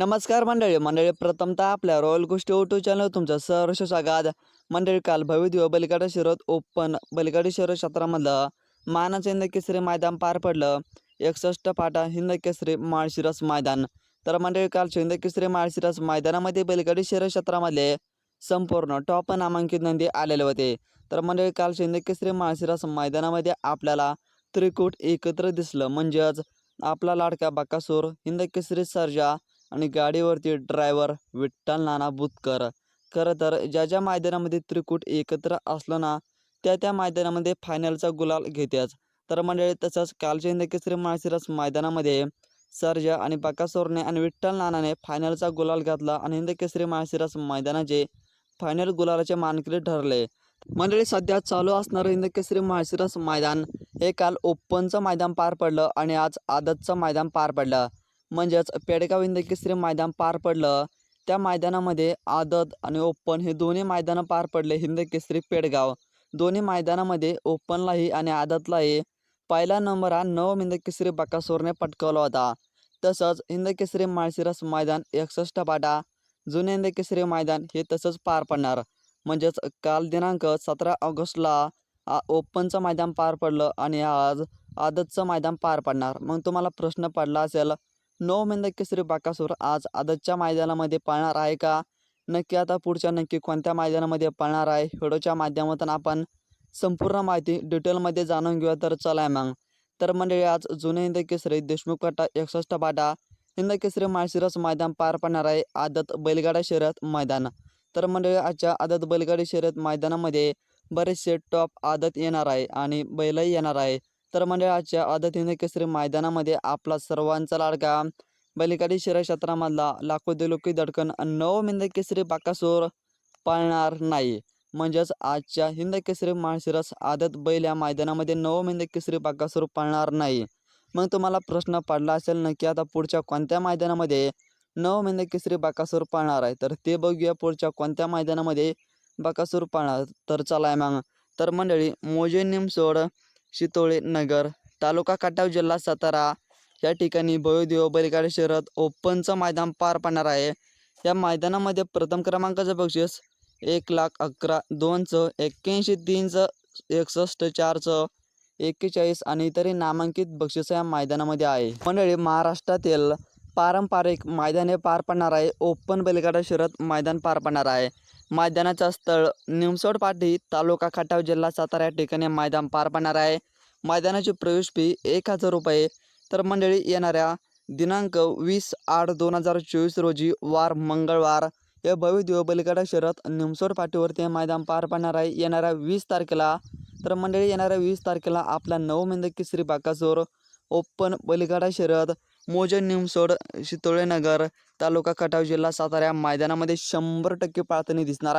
नमस्कार मंडळी मंडळी प्रथमतः आपल्या रॉयल गोष्टी यूट्यूब चॅनल तुमचं सहर्ष स्वागत. मंडळी काल भव्य बलिकाडा शिरत ओपन बलिकाडी शहर क्षेत्रामधलं मानाचं हिंद केसरी मैदान पार पडलं. एकसष्ट पाटा हिंद केसरी माळशिरस मैदान. तर मंडळी काल हिंद केसरी माळशिरस मैदानामध्ये बलिकाडी शहर क्षेत्रामध्ये संपूर्ण टॉप नामांकित नंदी आलेले होते. तर मंडळी काल हिंद केसरी माळशिरस मैदानामध्ये आपल्याला त्रिकूट एकत्र दिसलं. म्हणजेच आपला लाडका बाकासूर हिंद केसरी सर्जा आणि गाडीवरती ड्रायव्हर विठ्ठल नाना बुतकर. खरं तर ज्या ज्या मैदानामध्ये त्रिकूट एकत्र असलं ना त्या त्या मैदानामध्ये फायनलचा गुलाल घेत्याच. तर मंडळी तसंच कालच्या हिंद माळशिरस मैदानामध्ये सर्जा आणि बकासूरने आणि विठ्ठल नानाने फायनलचा गुलाल घातला आणि हिंद माळशिरस मैदानाचे फायनल गुलालाचे मानकरी ठरले. मंडळी सध्या चालू असणारं हिंद माळशिरस मैदान. हे काल ओपनचं मैदान पार पडलं आणि आज आदतचं मैदान पार पडलं. म्हणजेच पेडगाव हिंद केसरी मैदान पार पडलं. त्या मैदानामध्ये आदत आणि ओपन हे दोन्ही मैदानं पार पडले हिंद केसरी पेडगाव. दोन्ही मैदानामध्ये ओपनलाही आणि आदतलाही पहिला नंबर हा नव हिंद केसरी बकासूरने पटकावला होता. तसंच हिंद केसरी माळशिरस मैदान एकसष्ट पाटा जुने हिंद केसरी मैदान हे तसंच पार पडणार. म्हणजेच काल दिनांक सतरा ऑगस्टला आ ओपनचं मैदान पार पडलं आणि आज आदतचं मैदान पार पडणार. मग तुम्हाला प्रश्न पडला असेल नऊ मिंद केसरी बाकासूर आज आदतच्या मैदानामध्ये पळणार आहे का? नक्की आता पुढच्या नक्की कोणत्या मैदानामध्ये पळणार आहे? व्हिडिओच्या माध्यमातून आपण संपूर्ण माहिती डिटेलमध्ये जाणून घेऊया. तर चला मग. तर मंडळी आज जुने हिंद केसरी देशमुख कटा एकसष्ट बाटा हिंद केसरी माळशिरस मैदान पार पडणार आहे. आदत बैलगाडा शर्यत मैदान. तर मंडळी आजच्या आदत बैलगाडी शर्यत मैदानामध्ये बरेचसे टॉप आदत येणार आहे आणि बैलही येणार आहे. तर मंडळी आजच्या आदत केसरी मैदानामध्ये आपला सर्वांचा लाडका बैलगाडी शिरक्षेत्रामधला क्षेत्रामधला लाखो दिलोकी दडकन नव मिंद केसरी बाकासूर पाळणार नाही. म्हणजेच आजच्या हिंद केसरी माळशिरस आदत बैल या मैदानामध्ये नवम मिंद केसरी बाकासूर पाळणार नाही. मग तुम्हाला प्रश्न पडला असेल नक्की आता पुढच्या कोणत्या मैदानामध्ये नवम हिंद केसरी बाकासूर पाळणार आहे? तर ते बघूया पुढच्या कोणत्या मैदानामध्ये बाकासूर पाळणार. तर चला मग. तर मंडळी मोजे निमसोड शितोळे नगर तालुका काटाव जिल्हा सातारा. या ठिकाणी बयोदेव बैलगाडी शहरात ओपनचं मैदान पार पडणार आहे. या मैदानामध्ये प्रथम क्रमांकाचं बक्षीस एक लाख अकरा दोनचं एक्क्याऐंशी तीनचं एकसष्ट चारचं एक्केचाळीस आणि इतरही नामांकित बक्षीस या मैदानामध्ये आहे. मंडळी महाराष्ट्रातील पारंपरिक मैदान हे पार पडणार आहे. ओपन बलिकाडा शहरात मैदान पार पडणार आहे. मैदानाचं स्थळ. निमसोड पाठी तालुका खटाव जिल्हा सातारा या ठिकाणी मैदान पार पडणार आहे. मैदानाची प्रवेश फी एक हजार रुपये. तर मंडळी येणाऱ्या दिनांक वीस आठ दोन हजार चोवीस रोजी वार मंगळवार. या भव्य दिव शहरात निमसोड पाठीवरती हे मैदान पार पडणार आहे. येणाऱ्या वीस तारखेला तर मंडळी येणाऱ्या वीस तारखेला आपला नवमिंद केसरी बाकासोर ओपन बलिगाडा शरद मोजे निमसोड शितोळेनगर तालुका खटाव जिल्हा सातारा या मैदानामध्ये शंभर टक्के पाळताना दिसणार आहे.